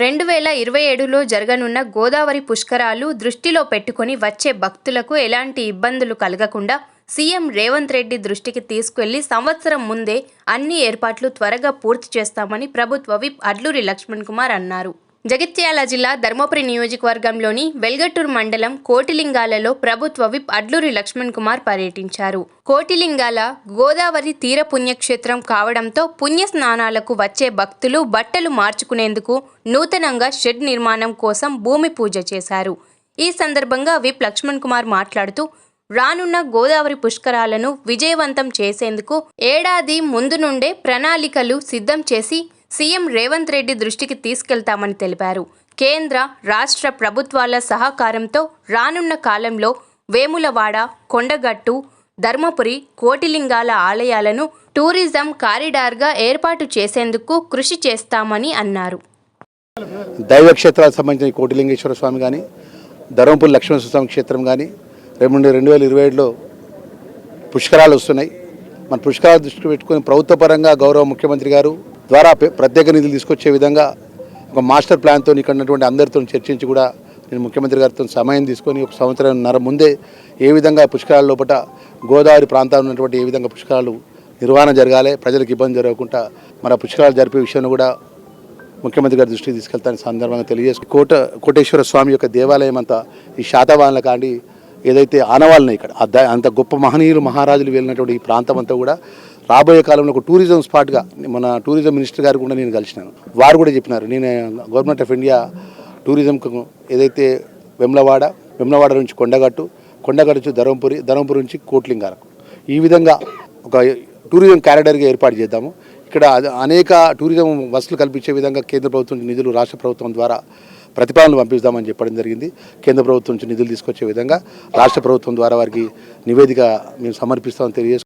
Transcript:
రెండు వేల ఇరవై ఏడులో జరగనున్న గోదావరి పుష్కరాలు దృష్టిలో పెట్టుకొని వచ్చే భక్తులకు ఎలాంటి ఇబ్బందులు కలగకుండా సీఎం రేవంత్ రెడ్డి దృష్టికి తీసుకెళ్ళి సంవత్సరం ముందే అన్ని ఏర్పాట్లు త్వరగా పూర్తి చేస్తామని ప్రభుత్వ విప్ అడ్లూరి లక్ష్మణ్ కుమార్ అన్నారు. జగిత్యాల జిల్లా ధర్మపురి నియోజకవర్గంలోని వెల్గటూర్ మండలం కోటిలింగాలలో ప్రభుత్వ విప్ అడ్లూరి లక్ష్మణ్ కుమార్ పర్యటించారు. కోటిలింగాల గోదావరి తీర పుణ్యక్షేత్రం కావడంతో పుణ్య స్నానాలకు వచ్చే భక్తులు బట్టలు మార్చుకునేందుకు నూతనంగా షెడ్ నిర్మాణం కోసం భూమి పూజ చేశారు. ఈ సందర్భంగా విప్ లక్ష్మణ్ కుమార్ మాట్లాడుతూ రానున్న గోదావరి పుష్కరాలను విజయవంతం చేసేందుకు ఏడాది ముందు నుండే ప్రణాళికలు సిద్ధం చేసి సీఎం రేవంత్ రెడ్డి దృష్టికి తీసుకెళ్తామని తెలిపారు. కేంద్ర రాష్ట్ర ప్రభుత్వాల సహకారంతో రానున్న కాలంలో వేములవాడ కొండగట్టు ధర్మపురి కోటిలింగాల ఆలయాలను టూరిజం కారిడార్గా ఏర్పాటు చేసేందుకు కృషి చేస్తామని అన్నారు. దైవక్షేత్రాలకు సంబంధించిన కోటిలింగేశ్వర స్వామి కానీ ధర్మపురి లక్ష్మణ స్వామి క్షేత్రం కానీ రెండు రెండు వేల ఇరవై ఏడులో పుష్కరాలు వస్తున్నాయి. మన పుష్కరాలు దృష్టి పెట్టుకుని ప్రభుత్వపరంగా గౌరవ ముఖ్యమంత్రి గారు ద్వారా ప్రత్యేక నిధులు తీసుకొచ్చే విధంగా ఒక మాస్టర్ ప్లాన్తో ఇక్కడ ఉన్నటువంటి అందరితో చర్చించి కూడా నేను ముఖ్యమంత్రి గారితో సమయం తీసుకొని ఒక సంవత్సరంన్నర ముందే ఏ విధంగా పుష్కరాల లోపల గోదావరి ప్రాంతాల్లో ఉన్నటువంటి ఏ విధంగా పుష్కరాలు నిర్వహణ జరగాలి ప్రజలకు ఇబ్బంది జరగకుండా మన పుష్కరాలు జరిపే విషయాన్ని కూడా ముఖ్యమంత్రి గారి దృష్టికి తీసుకెళ్తాను సందర్భంగా తెలియజేసి కోట కోటేశ్వర స్వామి యొక్క దేవాలయం అంతా ఈ శాతవాహనుల కాండి ఏదైతే ఆనవాళ్ళని ఇక్కడ అంత గొప్ప మహనీయులు మహారాజులు వెళ్ళినటువంటి ఈ ప్రాంతం అంతా కూడా రాబోయే కాలంలో ఒక టూరిజం స్పాట్గా మన టూరిజం మినిస్టర్ గారు కూడా నేను కలిసినాను. వారు కూడా చెప్పినారు నేను గవర్నమెంట్ ఆఫ్ ఇండియా టూరిజంకు ఏదైతే వెమ్లవాడ వెమ్లవాడ నుంచి కొండగట్టు కొండగట్టు నుంచి ధర్మపురి ధర్మపురి నుంచి కోట్లింగారకు. ఈ విధంగా ఒక టూరిజం క్యారిడర్గా ఏర్పాటు చేద్దాము. ఇక్కడ అనేక టూరిజం వసతులు కల్పించే విధంగా కేంద్ర ప్రభుత్వం నిధులు రాష్ట్ర ప్రభుత్వం ద్వారా ప్రతిపాదనలు పంపిస్తామని చెప్పడం జరిగింది. కేంద్ర ప్రభుత్వం నుంచి నిధులు తీసుకొచ్చే విధంగా రాష్ట్ర ప్రభుత్వం ద్వారా వారికి నివేదిక మేము సమర్పిస్తామని తెలియజేసుకుంటాం